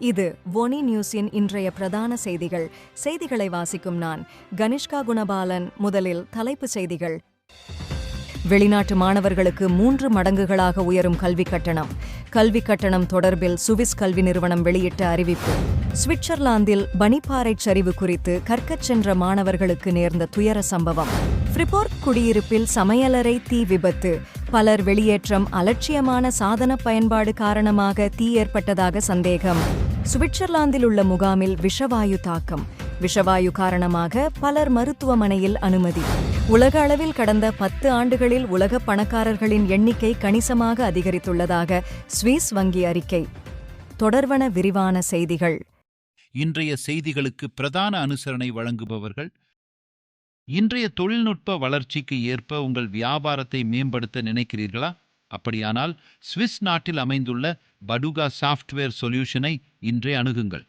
இது ஒனி நியூஸின் இன்றைய பிரதான செய்திகள். செய்திகளை வாசிக்கும் நான் கனிஷ்கா குணபாலன். முதலில் தலைப்புச் செய்திகள். வெளிநாட்டு மாணவர்களுக்கு மூன்று மடங்குகளாக உயரும் கல்விக் கட்டணம். கல்விக் கட்டணம் தொடர்பில் சுவிஸ் கல்வி நிறுவனம் வெளியிட்ட அறிவிப்பு. சுவிட்சர்லாந்தில் பனிப்பாறை சரிவு குறித்து கற்கச் சென்ற மாணவர்களுக்கு நேர்ந்த துயர சம்பவம். ஃப்ரிபோர்க் குடியிருப்பில் சமையலறை தீ விபத்து. பலர் வெளியேற்றம் அலட்சியமான சாதன பயன்பாடு காரணமாக தீ ஏற்பட்டதாக சந்தேகம். சுவிட்சர்லாந்தில் உள்ள முகாமில் விஷவாயு தாக்கம். விஷவாயு காரணமாக பலர் மருத்துவமனையில் அனுமதி. உலக அளவில் கடந்த பத்து ஆண்டுகளில் உலக பணக்காரர்களின் எண்ணிக்கை கணிசமாக அதிகரித்துள்ளதாக சுவிஸ் வங்கி அறிக்கை. தொடர்வன விரிவான செய்திகள். இன்றைய செய்திகளுக்கு பிரதான அனுசரணை வழங்குபவர்கள் இன்றைய தொழில்நுட்ப வளர்ச்சிக்கு ஏற்ப உங்கள் வியாபாரத்தை மேம்படுத்த நினைக்கிறீர்களா? அப்படியானால் சுவிஸ் நாட்டில் அமைந்துள்ள படுகா சாஃப்ட்வேர் சொல்யூஷனை இன்றே அணுகுங்கள்.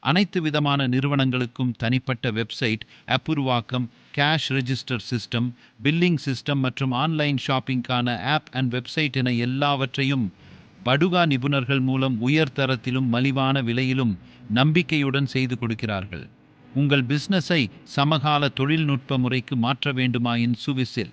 அனைத்து விதமான நிறுவனங்களுக்கும் தனிப்பட்ட website அப்புருவாக்கம் cash register system billing system மற்றும் ஆன்லைன் ஷாப்பிங்கான ஆப் அண்ட் வெப்சைட் என எல்லாவற்றையும் படுகா நிபுணர்கள் மூலம் உயர் தரத்திலும் மலிவான விலையிலும் நம்பிக்கையுடன் செய்து கொடுக்கிறார்கள். உங்கள் பிஸ்னஸை சமகால தொழில்நுட்ப முறைக்கு மாற்ற வேண்டுமாயின் சுவிஸில்?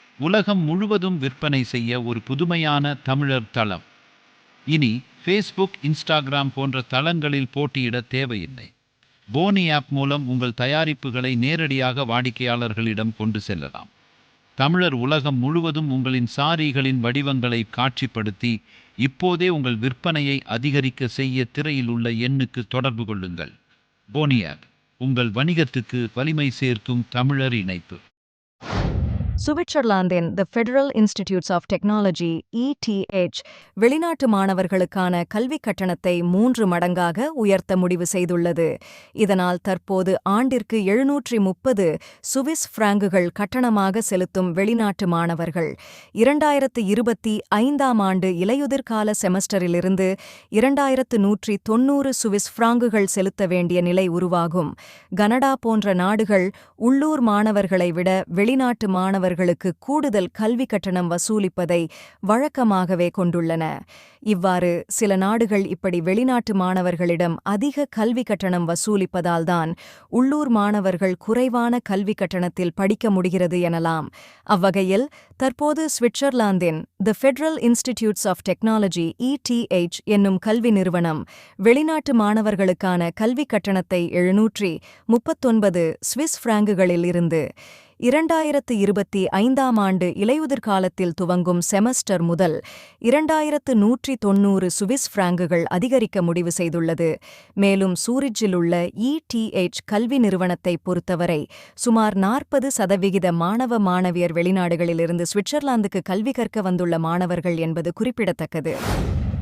உலகம் முழுவதும் விற்பனை செய்ய ஒரு புதுமையான தமிழர் தளம். இனி ஃபேஸ்புக் இன்ஸ்டாகிராம் போன்ற தளங்களில் போட்டியிட தேவையில்லை. போனி ஆப் மூலம் உங்கள் தயாரிப்புகளை நேரடியாக வாடிக்கையாளர்களிடம் கொண்டு செல்லலாம். தமிழர் உலகம் முழுவதும் உங்களின் சாரிகளின் வடிவங்களை காட்சிப்படுத்தி இப்போதே உங்கள் விற்பனையை அதிகரிக்க செய்ய திரையில் உள்ள எண்ணுக்கு தொடர்பு கொள்ளுங்கள். போனி ஆப் உங்கள் வணிகத்துக்கு வலிமை சேர்க்கும் தமிழர் இணைப்பு. சுவிட்சர்லாந்தின் the federal institutes of technology ETH வெளிநாட்டு மாணவர்களுக்கான கல்விக் கட்டணத்தை மூன்று மடங்காக உயர்த்த முடிவு செய்துள்ளது. இதனால் தற்போது ஆண்டிற்கு எழுநூற்றி முப்பது சுவிஸ் பிராங்குகள் கட்டணமாக செலுத்தும் வெளிநாட்டு மாணவர்கள். இரண்டாயிரத்து இருபத்தி ஐந்தாம் ஆண்டு இலையுதிர்கால செமஸ்டரிலிருந்து இரண்டாயிரத்து நூற்றி தொன்னூறு சுவிஸ் பிராங்குகள் செலுத்த வேண்டிய நிலை உருவாகும். கனடா போன்ற நாடுகள் உள்ளூர் மாணவர்களை விட வெளிநாட்டு மாணவர்களுக்கு கூடுதல் கல்வி கட்டணம் வசூலிப்பதை வழக்கமாகவே கொண்டுள்ளன. இவ்வாறு சில நாடுகள் இப்படி வெளிநாட்டு மாணவர்களிடம் அதிக கல்வி கட்டணம் வசூலிப்பதால்தான் உள்ளூர் மாணவர்கள் குறைவான கல்வி கட்டணத்தில் படிக்க முடிகிறது எனலாம். அவ்வகையில் தற்போது சுவிட்சர்லாந்தின் the federal institutes of technology ETH என்னும் கல்வி நிறுவனம் வெளிநாட்டு மாணவர்களுக்கான கல்வி கட்டணத்தை எழுநூற்றி முப்பத்தொன்பது ஸ்விஸ் பிராங்குகளில் இருந்து இரண்டாயிரத்து இருபத்தி ஐந்தாம் ஆண்டு இலையுதிர் காலத்தில் துவங்கும் செமஸ்டர் முதல் இரண்டாயிரத்து நூற்றி தொன்னூறு சுவிஸ் பிராங்குகள் அதிகரிக்க முடிவு செய்துள்ளது. மேலும் சூரிஜில் உள்ள இடிஎச் கல்வி நிறுவனத்தை பொறுத்தவரை சுமார் நாற்பது சதவிகித மாணவ மாணவியர் வெளிநாடுகளிலிருந்து சுவிட்சர்லாந்துக்கு கல்வி கற்க வந்துள்ள மாணவர்கள் என்பது குறிப்பிடத்தக்கது.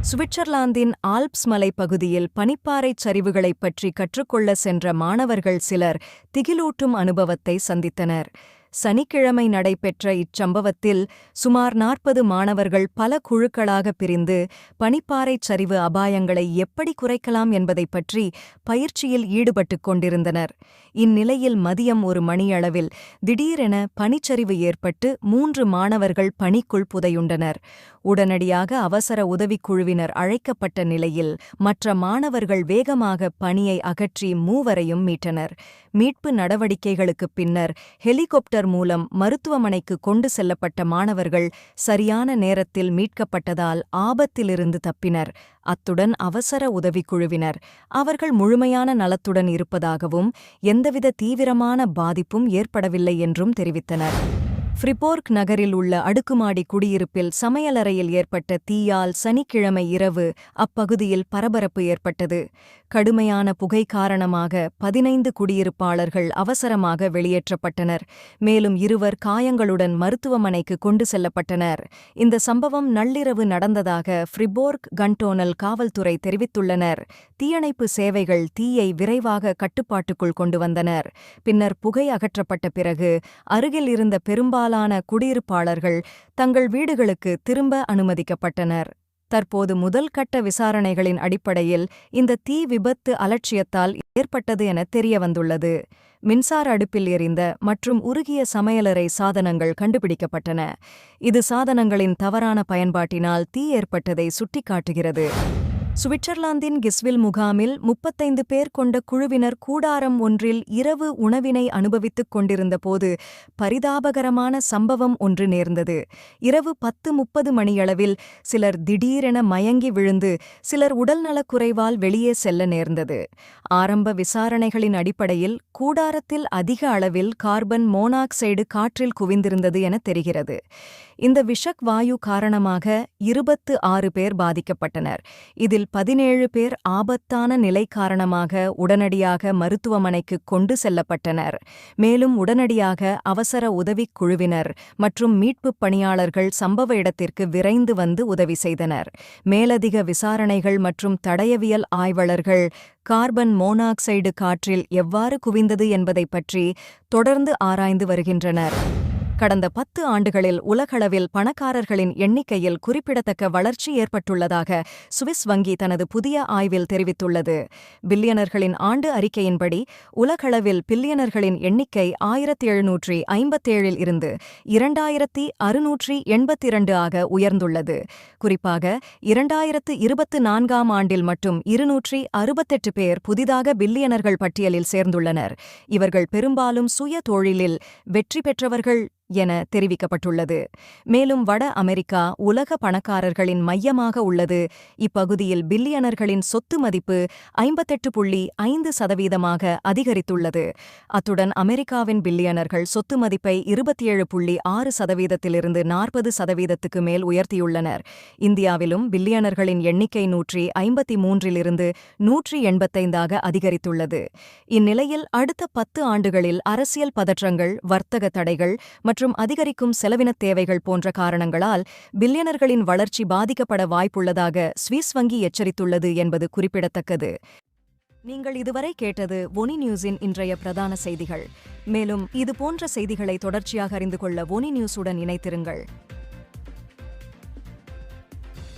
சுவிட்சர்லாந்தின் ஆல்ப்ஸ் மலைப்பகுதியில் பனிப்பாறைச் சரிவுகளைப் பற்றி கற்றுக்கொள்ள சென்ற மாணவர்கள் சிலர் திகிலூட்டும் அனுபவத்தை சந்தித்தனர். சனிக்கிழமை நடைபெற்ற இச்சம்பவத்தில் சுமார் நாற்பது மாணவர்கள் பல குழுக்களாக பிரிந்து பனிப்பாறைச் சரிவு அபாயங்களை எப்படி குறைக்கலாம் என்பதைப் பற்றி பயிற்சியில் ஈடுபட்டுக் கொண்டிருந்தனர். இந்நிலையில் மதியம் ஒரு மணியளவில் திடீரென பனிச்சரிவு ஏற்பட்டு மூன்று மாணவர்கள் பணிக்குள் புதையுண்டனர். உடனடியாக அவசர உதவிக்குழுவினர் அழைக்கப்பட்ட நிலையில் மற்ற மாணவர்கள் வேகமாக பணியை அகற்றி மூவரையும் மீட்டனர். மீட்பு நடவடிக்கைகளுக்குப் பின்னர் ஹெலிகாப்டர் மூலம் மருத்துவமனைக்கு கொண்டு செல்லப்பட்ட மாணவர்கள் சரியான நேரத்தில் மீட்கப்பட்டதால் ஆபத்திலிருந்து தப்பினர். அத்துடன் அவசர உதவிக்குழுவினர் அவர்கள் முழுமையான நலத்துடன் இருப்பதாகவும் எந்தவித தீவிரமான பாதிப்பும் ஏற்படவில்லை என்றும் தெரிவித்தனர். ஃப்ரிபோர்க் நகரில் உள்ள அடுக்குமாடி குடியிருப்பில் சமையலறையில் ஏற்பட்ட தீயால் சனிக்கிழமை இரவு அப்பகுதியில் பரபரப்பு ஏற்பட்டது. கடுமையான புகை காரணமாக பதினைந்து குடியிருப்பாளர்கள் அவசரமாக வெளியேற்றப்பட்டனர். மேலும் இருவர் காயங்களுடன் மருத்துவமனைக்கு கொண்டு செல்லப்பட்டனர். இந்த சம்பவம் நள்ளிரவு நடந்ததாக ஃப்ரிபோர்க் கண்டோனல் காவல்துறை தெரிவித்துள்ளனர். தீயணைப்பு சேவைகள் தீயை விரைவாக கட்டுப்பாட்டுக்குள் கொண்டு வந்தனர். பின்னர் புகை அகற்றப்பட்ட பிறகு அருகில் இருந்த பெரும்பாலான குடியிருப்பாளர்கள் தங்கள் வீடுகளுக்கு திரும்ப அனுமதிக்கப்பட்டனர். தற்போது முதல் கட்ட விசாரணைகளின் அடிப்படையில் இந்த தீ விபத்து அலட்சியத்தால் ஏற்பட்டது என தெரியவந்துள்ளது. மின்சார அடுப்பில் எரிந்த மற்றும் உருகிய சமையலறை சாதனங்கள் கண்டுபிடிக்கப்பட்டன. இது சாதனங்களின் தவறான பயன்பாட்டினால் தீ ஏற்பட்டதை சுட்டிக்காட்டுகிறது. சுவிட்சர்லாந்தின் கிஸ்வில் முகாமில் முப்பத்தைந்து பேர் கொண்ட குழுவினர் கூடாரம் ஒன்றில் இரவு உணவினை அனுபவித்துக் கொண்டிருந்தபோது பரிதாபகரமான சம்பவம் ஒன்று நேர்ந்தது. இரவு பத்து முப்பது மணியளவில் சிலர் திடீரென மயங்கி விழுந்து சிலர் உடல்நலக்குறைவால் வெளியே செல்ல நேர்ந்தது. ஆரம்ப விசாரணைகளின் அடிப்படையில் கூடாரத்தில் அதிக அளவில் கார்பன் மோனாக்சைடு காற்றில் குவிந்திருந்தது என தெரிகிறது. இந்த விஷக் வாயு காரணமாக இருபத்து ஆறு பேர் பாதிக்கப்பட்டனர். இதில் பதினேழு பேர் ஆபத்தான நிலை காரணமாக உடனடியாக மருத்துவமனைக்கு கொண்டு செல்லப்பட்டனர். மேலும் உடனடியாக அவசர உதவிக் குழுவினர் மற்றும் மீட்புப் பணியாளர்கள் சம்பவ இடத்திற்கு விரைந்து வந்து உதவி செய்தனர். மேலதிக விசாரணைகள் மற்றும் தடயவியல் ஆய்வாளர்கள் கார்பன் மோனாக்சைடு காற்றில் எவ்வாறு குவிந்தது என்பதைப் பற்றி தொடர்ந்து ஆராய்ந்து வருகின்றனர். கடந்த பத்து ஆண்டுகளில் உலகளவில் பணக்காரர்களின் எண்ணிக்கையில் குறிப்பிடத்தக்க வளர்ச்சி ஏற்பட்டுள்ளதாக சுவிஸ் வங்கி தனது புதிய ஆய்வில் தெரிவித்துள்ளது. பில்லியனர்களின் ஆண்டு அறிக்கையின்படி உலகளவில் பில்லியனர்களின் எண்ணிக்கை ஆயிரத்தி எழுநூற்றி ஐம்பத்தேழில் இருந்து இரண்டாயிரத்தி அறுநூற்றி எண்பத்திரண்டு ஆக உயர்ந்துள்ளது. குறிப்பாக இரண்டாயிரத்து இருபத்து நான்காம் ஆண்டில் மட்டும் இருநூற்றி அறுபத்தெட்டு பேர் புதிதாக பில்லியனர்கள் பட்டியலில் சேர்ந்துள்ளனர். இவர்கள் பெரும்பாலும் சுய தொழிலில் வெற்றி பெற்றவர்கள் என தெரிவிக்கப்பட்டுள்ளது. மேலும் வட அமெரிக்கா உலக பணக்காரர்களின் மையமாக உள்ளது. இப்பகுதியில் பில்லியனர்களின் சொத்து மதிப்பு ஐம்பத்தெட்டு புள்ளி ஐந்து சதவீதமாக அதிகரித்துள்ளது. அத்துடன் அமெரிக்காவின் பில்லியனர்கள் சொத்து மதிப்பை இருபத்தி ஏழு புள்ளி ஆறு சதவீதத்திலிருந்து நாற்பது சதவீதத்துக்கு மேல் உயர்த்தியுள்ளனர். இந்தியாவிலும் பில்லியனர்களின் எண்ணிக்கை நூற்றி ஐம்பத்தி மூன்றிலிருந்து நூற்றி எண்பத்தைந்தாக அதிகரித்துள்ளது. இந்நிலையில் அடுத்த பத்து ஆண்டுகளில் அரசியல் பதற்றங்கள் வர்த்தக தடைகள் மற்றும் மற்றும் அதிகரிக்கும் செலவினத் தேவைகள் போன்ற காரணங்களால் பில்லியனர்களின் வளர்ச்சி பாதிக்கப்பட வாய்ப்புள்ளதாக ஸ்விஸ் வங்கி எச்சரித்துள்ளது என்பது குறிப்பிடத்தக்கது. நீங்கள் இதுவரை கேட்டது ஒனி நியூஸின் இன்றைய பிரதான செய்திகள். மேலும் இது போன்ற செய்திகளை தொடர்ச்சியாக அறிந்து கொள்ள ஒனி நியூஸுடன் இணைத்திருங்கள்